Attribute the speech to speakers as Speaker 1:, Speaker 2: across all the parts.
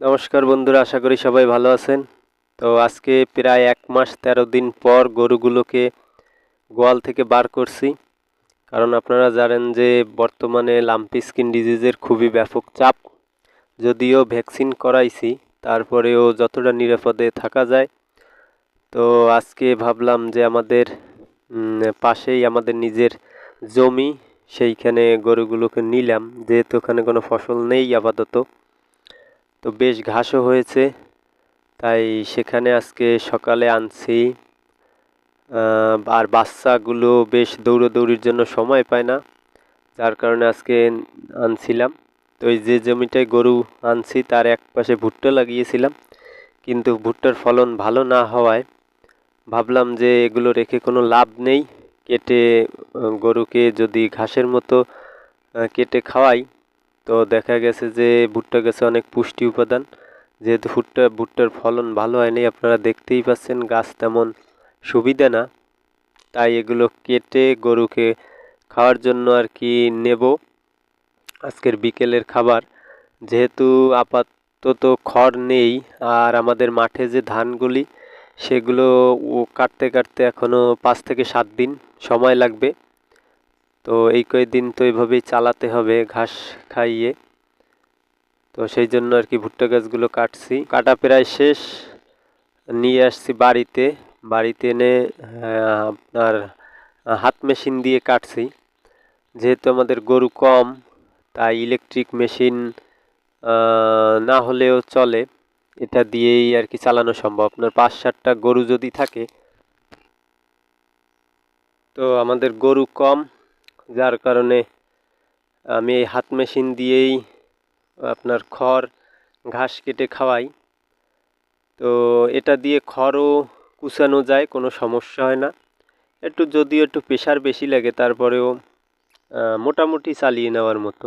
Speaker 1: নমস্কার বন্ধুরা, আশা করি সবাই ভালো আছেন। তো আজকে প্রায় এক মাস তেরো দিন পর গরুগুলোকে গোয়াল থেকে বার করছি। কারণ আপনারা জানেন যে বর্তমানে লাম্পি স্কিন ডিজিজের খুবই ব্যাপক চাপ। যদিও ভ্যাকসিন করাইছি, তারপরেও যতটা নিরাপদে থাকা যায়। তো আজকে ভাবলাম যে আমাদের পাশেই আমাদের নিজের জমি, সেইখানে গরুগুলোকে নিলাম। যেহেতু ওখানে কোনো ফসল নেই আপাতত। তো বেশ ঘাসও হয়েছে। তাই সেখানে আজকে সকালে আনছি। আর বাচ্চাগুলো বেশ দৌড়োদৌড়ির জন্য সময় পায় না, যার কারণে আজকে আনছিলাম। তো এই যে জমিটায় গরু আনছি, তার এক পাশে ভুট্টা লাগিয়েছিলাম। কিন্তু ভুট্টার ফলন ভালো না হওয়ায় ভাবলাম যে এগুলো রেখে কোনো লাভ নেই। কেটে গরুকে যদি ঘাসের মতো কেটে খাওয়াই তো দেখা গেছে যে ভুট্টা গাছে অনেক পুষ্টি উপাদান। যেহেতু ভুট্টা, ভুট্টার ফলন ভালো হয়নি, আপনারা দেখতেই পাচ্ছেন গাছ তেমন সুবিধা না। তাই এগুলো কেটে গরুকে খাওয়ার জন্য আর কি নেব আজকের বিকেলের খাবার। যেহেতু আপাতত খড় নেই, আর আমাদের মাঠে যে ধানগুলি, সেগুলো কাটতে কাটতে এখনও পাঁচ থেকে সাত দিন সময় লাগবে। তো এই কয়েকদিন তো এভাবেই চালাতে হবে ঘাস খাইয়ে। তো সেই জন্য আর কি ভুট্টা গাছগুলো কাটছি। কাটা প্রায় শেষ। নিয়ে আসছি বাড়িতে। বাড়িতে এনে আপনার হাত মেশিন দিয়ে কাটছি। যেহেতু আমাদের গরু কম, তাই ইলেকট্রিক মেশিন না হলেও চলে। এটা দিয়েই আর কি চালানো সম্ভব। আপনার পাঁচ সাতটা গরু যদি থাকে, তো আমাদের গরু কম যার কারণে আমি এই হাত মেশিন দিয়েই আপনার খড়, ঘাস কেটে খাওয়াই। তো এটা দিয়ে খড়ও কুচানো যায়, কোনো সমস্যা হয় না। একটু যদিও একটু প্রেশার বেশি লাগে, তারপরেও মোটামুটি চালিয়ে নেওয়ার মতো।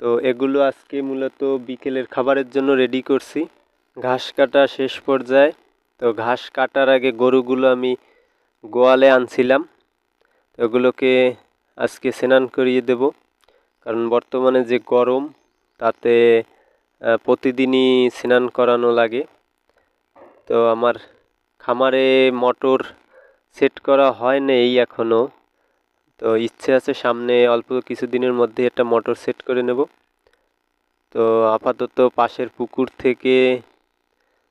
Speaker 1: তো এগুলো আজকে মূলত বিকেলের খাবারের জন্য রেডি করছি। ঘাস কাটা শেষ পর্যায়ে, তো ঘাস কাটার আগে গরুগুলো আমি গোয়ালে আনছিলাম। তো ওগুলোকে আজকে স্নান করিয়ে দেব। কারণ বর্তমানে যে গরম, তাতে প্রতিদিনই স্নান করানো লাগে। তো আমার খামারে মোটর সেট করা হয় নেই এখনও তো ইচ্ছে আছে সামনে অল্প কিছুদিনের মধ্যে একটা মোটর সেট করে নেব। তো আপাতত পাশের পুকুর থেকে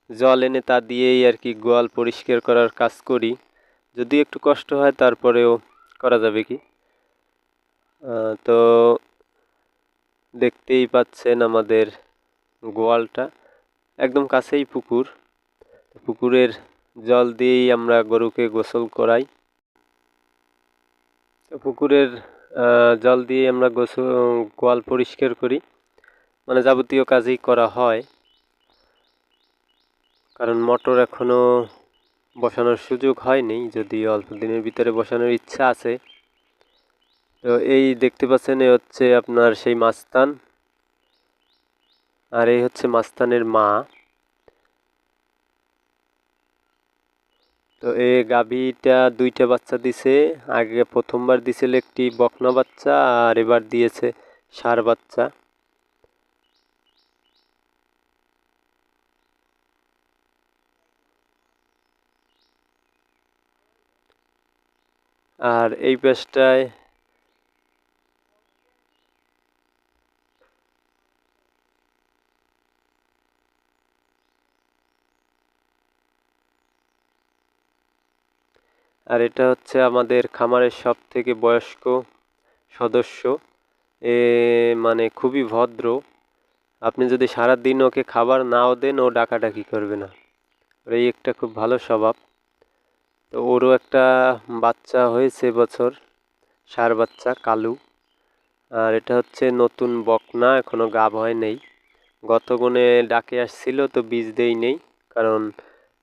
Speaker 1: জল এনে তা দিয়েই আর কি গোয়াল পরিষ্কার করার কাজ করি। যদি একটু কষ্ট হয় তারপরেও করা যাবে কি? তো দেখতেই পাচ্ছেন আমাদের গোয়ালটা। একদম কাছেই পুকুর। পুকুরের জল দিয়েই আমরা গরুকে গোসল করাই। পুকুরের জল দিয়ে আমরা গোসল, গোয়াল পরিষ্কার করি। মানে যাবতীয় কাজই করা হয়। কারণ মোটর এখনও বসানোর সুযোগ হয়নি যদি অল্প দিনের ভিতরে বসানোর ইচ্ছা আছে। তো এই দেখতে পাচ্ছেন, এ হচ্ছে আপনার সেই মাস্তান। আর এই হচ্ছে মাস্তানের মা। তো এই গাভীটা দুইটা বাচ্চা দিছে, আগে প্রথমবার দিছিল একটি বকনা বাচ্চা, আর এবার দিয়েছে ষাঁড় বাচ্চা। আর এই পাশটায় আর এটা হচ্ছে আমাদের খামারের সব থেকে বয়স্ক সদস্য। এ মানে খুবই ভদ্র। আপনি যদি সারা দিন ওকে খাবার নাও দেন, ও ডাকাডাকি করবে না। এই একটা খুব ভালো স্বভাব। তো ওরও একটা বাচ্চা হয়েছে বছর সার বাচ্চা, কালু। আর এটা হচ্ছে নতুন বকনা এখনও গাব হয় নেই। গত গুণে ডাকে আসছিল, তো বীজ দেই নেই, কারণ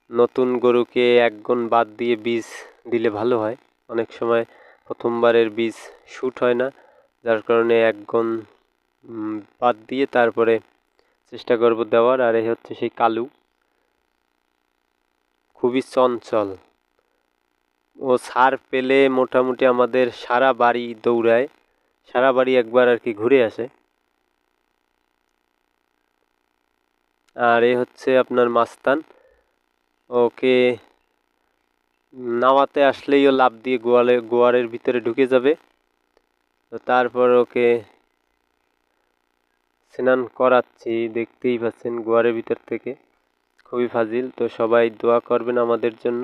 Speaker 1: নতুন গরুকে এক গুণ বাদ দিয়ে বীজ দিলে ভালো হয়। অনেক সময় প্রথমবারের বীজ শ্যুট হয় না, যার কারণে এক গুণ বাদ দিয়ে তারপরে চেষ্টা করব দেওয়ার। আর এই হচ্ছে সেই কালু। খুবই চঞ্চল। ও সার পেলে মোটামুটি আমাদের সারা বাড়ি দৌড়ায়। সারা বাড়ি একবার আর কি ঘুরে আসে। আর এ হচ্ছে আপনার মাস্তান। ওকে নামাতে আসলেই ও লাভ দিয়ে গোয়ালে, গোয়ারের ভিতরে ঢুকে যাবে। তো তারপর ওকে স্নান করাচ্ছি, দেখতেই পাচ্ছেন গোয়ারের ভিতর থেকে। খুবই ফাজিল। তো সবাই দোয়া করবেন আমাদের জন্য।